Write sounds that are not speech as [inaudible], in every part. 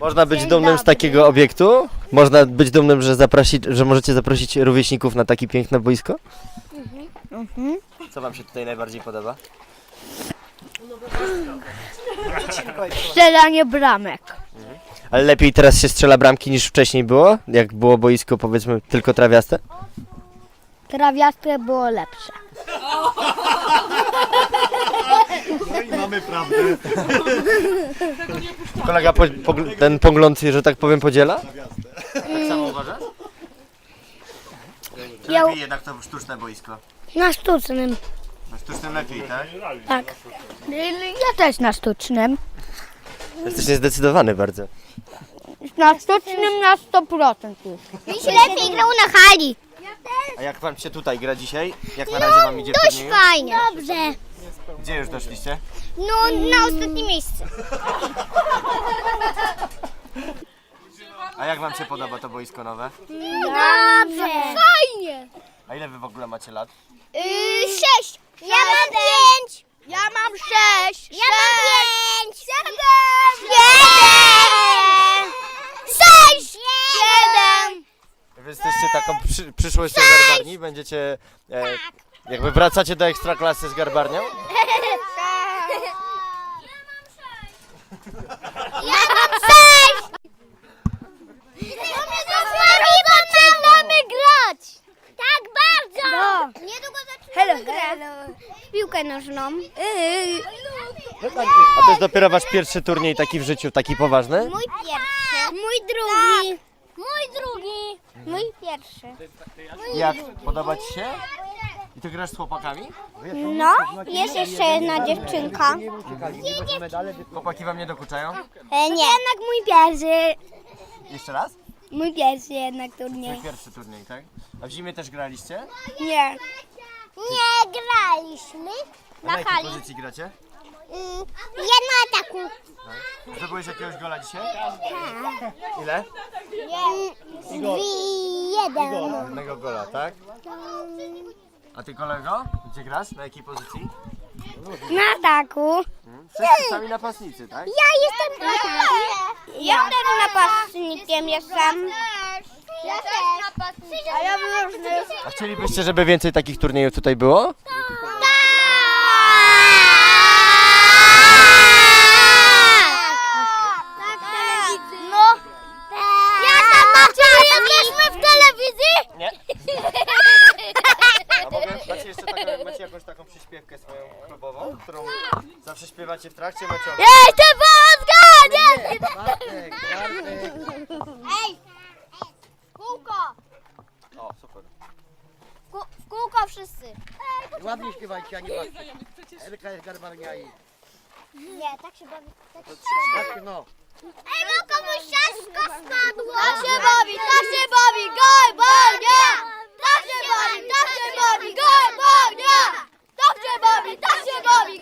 Można być Dzień dumnym z dobry. takiego obiektu? Można być dumnym, że, zaprosić, że możecie zaprosić rówieśników na takie piękne boisko? Mhm. Co wam się tutaj najbardziej podoba? Strzelanie bramek. Ale lepiej teraz się strzela bramki niż wcześniej było? Jak było boisko powiedzmy tylko trawiaste? Trawiaste było lepsze. [laughs] Kolega po, pogl- ten pogląd, że tak powiem, podziela? Tak samo uważasz? Ja- Lepiej jednak to sztuczne boisko. Na sztucznym. Na sztucznym lepiej, tak? Tak. Ja też na sztucznym. Jesteś niezdecydowany bardzo. Na sztucznym na 100% już. Mi się lepiej grał na hali. A jak wam się tutaj gra dzisiaj? Jak na razie wam idzie w Dość turnieju? fajnie. Dobrze. Gdzie już doszliście? No, na ostatnie miejsce. A jak wam się podoba to boisko nowe? Dobrze. Fajnie. A ile wy w ogóle macie lat? Yy, sześć. Ja mam pięć. Ja mam 6. Ja mam pięć. Siedem. Siedem. Sześć. Siedem. Wy jesteście taką przy, przyszłością garbarni? Będziecie... E, jakby wracacie do ekstraklasy z garbarnią? Ja mam sześć. Zaczynamy grać. Tak bardzo. No. Niedługo zaczynamy Hello, grać. hello. w piłkę nożną. A to jest dopiero wasz pierwszy turniej taki w życiu, taki poważny? Mój pierwszy. Mój drugi. Mój drugi. Mój pierwszy. Jak? Podoba ci się? I ty grasz z chłopakami? No, jest jeszcze jedna dziewczynka. Chłopaki wam nie dokuczają? E, nie. Jednak mój pierwszy. Jeszcze raz? Mój pierwszy jednak Twój turniej. pierwszy turniej, tak? A w zimie też graliście? Nie. Nie graliśmy A na jakiej pozycji gracie? Jedno ataku. Zdobyłeś jakiegoś gola dzisiaj? Ile? Jeden. Jednego gola, tak? A ty kolego? Gdzie grasz? Na jakiej pozycji? Na ataku. Wszyscy sami napastnicy, tak? Ja jestem Ja też napastnikiem jestem. Ja też napastnik. A ja wyróżny. A chcielibyście, żeby więcej takich turniejów tutaj było? No. Ja tam macie, że jesteśmy w telewizji? Nie. [laughs] Mogę, macie jeszcze taką, macie jakąś taką przyśpiewkę swoją klubową, którą zawsze śpiewacie w trakcie meczu? Jestem Polska! Ej! Kółko! O, super. Kół- W kółko wszyscy. Ładnie śpiewajcie, a nie patrzcie. Elka jest garbarnia i... Nie, tak się bawi. Tak się... Tak, no. Ej, no komuś ciastko spadło! Tak się bawi, tak się bawi, gol! Tak się bawi, tak się bawi, gol, bonia! Tak się bawi, tak się bawi!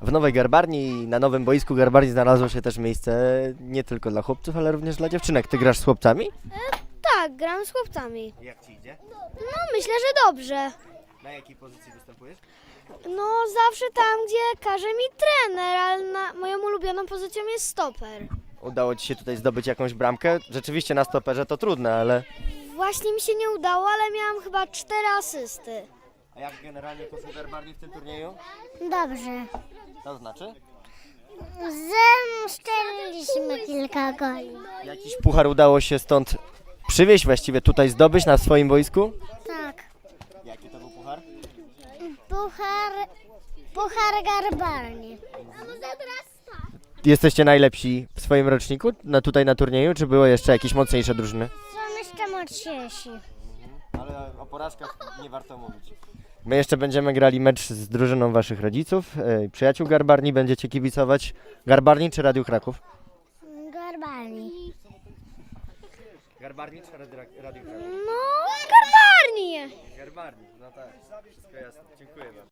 W Nowej Garbarni i na nowym boisku Garbarni znalazło się też miejsce nie tylko dla chłopców, ale również dla dziewczynek. Ty grasz z chłopcami? Tak, gram z chłopcami. Jak ci idzie? No myślę, że dobrze. Na jakiej pozycji występujesz? No zawsze tam, gdzie każe mi trener, ale na, moją ulubioną pozycją jest stoper. Udało ci się tutaj zdobyć jakąś bramkę? Rzeczywiście na stoperze to trudne, ale... Właśnie mi się nie udało, ale miałam chyba cztery asysty. A jak generalnie poszło Garbarni w tym turnieju? Dobrze. To znaczy? Zemszczeliśmy kilka goli. Jakiś puchar udało się stąd przywieźć, właściwie tutaj zdobyć na swoim boisku? Tak. Jaki to był puchar? Puchar... Puchar garbarni. Jesteście najlepsi w swoim roczniku na, tutaj na turnieju, czy były jeszcze jakieś mocniejsze drużyny? Są jeszcze mocniejsi. Ale o porażkach nie warto mówić. My jeszcze będziemy grali mecz z drużyną waszych rodziców, e, przyjaciół Garbarni. Będziecie kibicować Garbarni czy Radiu Kraków? Garbarni. Garbarni czy Radiu Kraków? No, garbarnie. Garbarni, no tak, wszystko jasne. Dziękuję bardzo.